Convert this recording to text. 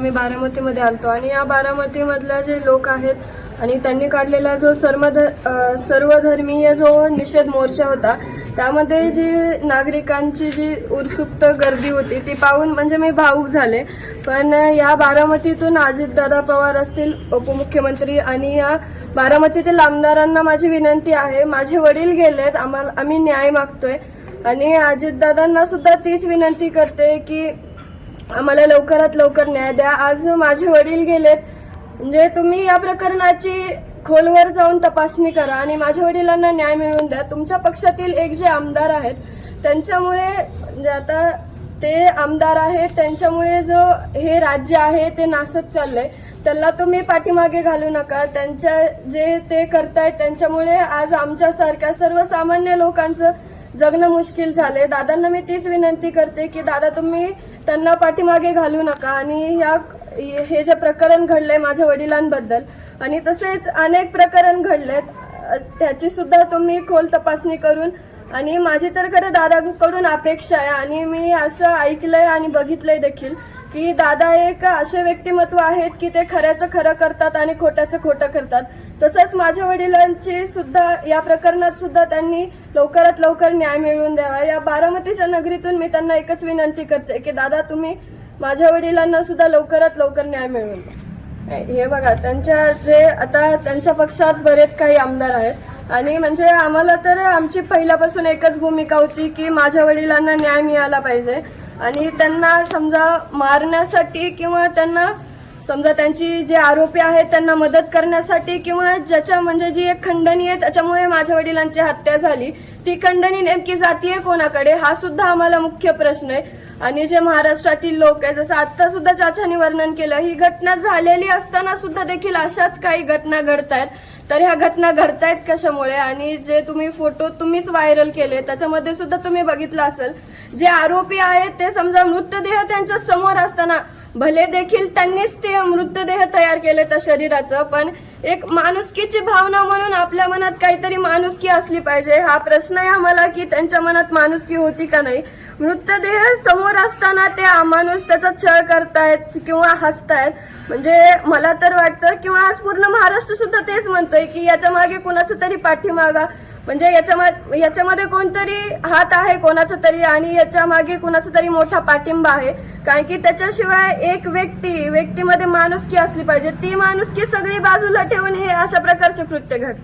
आम्ही बारामतीमध्ये आलतो. आणि या बारामतीमधल्या जे लोक आहेत आणि त्यांनी काढलेला जो सर्वध सर्वधर्मीय जो निषेध मोर्चा होता त्यामध्ये जी नागरिकांची जी उत्सुक गर्दी होती ती पाहून म्हणजे मी भाऊक झाले. पण या बारामतीतून अजितदादा पवार असतील उपमुख्यमंत्री आणि या बारामतीतील आमदारांना माझी विनंती आहे माझे वडील गेलेत आम्हाला आम्ही न्याय मागतोय. आणि अजितदादांना सुद्धा तीच विनंती करते की आम्हाला लवकरात लवकर न्याय द्या. आज माझे वडील गेलेत. म्हणजे तुम्ही या प्रकरणाची खोलवर जाऊन तपासणी करा आणि माझ्या वडिलांना न्याय मिळवून द्या. तुमच्या पक्षातील एक जे आमदार आहेत त्यांच्यामुळे म्हणजे आता ते आमदार आहेत त्यांच्यामुळे जो हे राज्य आहे ते नासत चाललंय. त्यांना तुम्ही पाठीमागे घालू नका. त्यांच्या जे ते करतायत त्यांच्यामुळे आज आमच्यासारख्या सर्वसामान्य लोकांचं जगणं मुश्किल झालंय. दादांना मी तीच विनंती करते की दादा तुम्ही त्यांना पाठीमागे घालू नका आणि ह्या हे जे प्रकरण घडलंय माझ्या वडिलांबद्दल आणि तसेच अनेक प्रकरण घडलेत त्याची सुद्धा तुम्ही खोल तपासणी करून आणि माझी तर खरं दादांकडून अपेक्षा आहे आणि मी असं ऐकलंय आणि बघितलंय देखील. की दादा एक असे व्यक्तिमत्व आहेत की ते खऱ्याचं खरं करतात आणि खोट्याचं खोटं करतात. तसंच माझ्या वडिलांची सुद्धा या प्रकरणात सुद्धा त्यांनी लवकरात लवकर न्याय मिळवून द्यावा. या बारामतीच्या नगरीतून मी त्यांना एकच विनंती करते की दादा तुम्ही माझ्या वडिलांना सुद्धा लवकरात लवकर न्याय मिळवून द्या. हे बघा त्यांच्या जे आता त्यांच्या पक्षात बरेच काही आमदार आहेत. आणि म्हणजे आम्हाला तर आमची पहिल्यापासून एकच भूमिका होती की माझ्या वडिलांना न्याय मिळाला पाहिजे. आणि त्यांना समजा मारण्यासाठी किंवा त्यांना समजा त्यांची जे आरोपी आहेत त्यांना मदत करण्यासाठी किंवा ज्याच्या म्हणजे जी एक खंडणी आहे त्याच्यामुळे माझ्या वडिलांची हत्या झाली. ती खंडणी नेमकी जातीय कोणाकडे? हा सुद्धा आम्हाला मुख्य प्रश्न आहे. आणि जे महाराष्ट्रातील लोक आहे जसं आता सुद्धा चाचानी वर्णन केलं ही घटना झालेली असताना सुद्धा देखील अशाच काही घटना घडतायत. तर ह्या घटना घडतायत कशामुळे? आणि जे तुम्ही फोटो तुम्हीच व्हायरल केले त्याच्यामध्ये सुद्धा तुम्ही बघितलं असेल. जे आरोपी आहेत ते समजा मृतदेह त्यांच्यासमोर असताना भले देखील त्यांनीच ते मृतदेह तयार केले त्या शरीराचं पण एक माणुसकीची भावना म्हणून आपल्या मनात काहीतरी माणुसकी असली पाहिजे. हा प्रश्न आहे आम्हाला की त्यांच्या मनात माणुसकी होती का नाही? मृतदेह समोर असताना ते माणूस त्याचा छळ करतायत किंवा हसतायत. म्हणजे मला तर वाटतं किंवा आज पूर्ण महाराष्ट्र सुद्धा तेच म्हणतोय की याच्या मागे कुणाचं तरी पाठीमागा. म्हणजे याच्यामध्ये याच्यामध्ये कोणतरी हात आहे कोणाचा तरी आणि याच्या मागे कोणाचा तरी मोठा पाठिंबा आहे. कारण की त्याच्याशिवाय एक व्यक्ती व्यक्तीमध्ये माणुसकी असली पाहिजे. ती माणुसकी सगळी बाजूला ठेवून हे अशा प्रकारचे कृत्य घडतात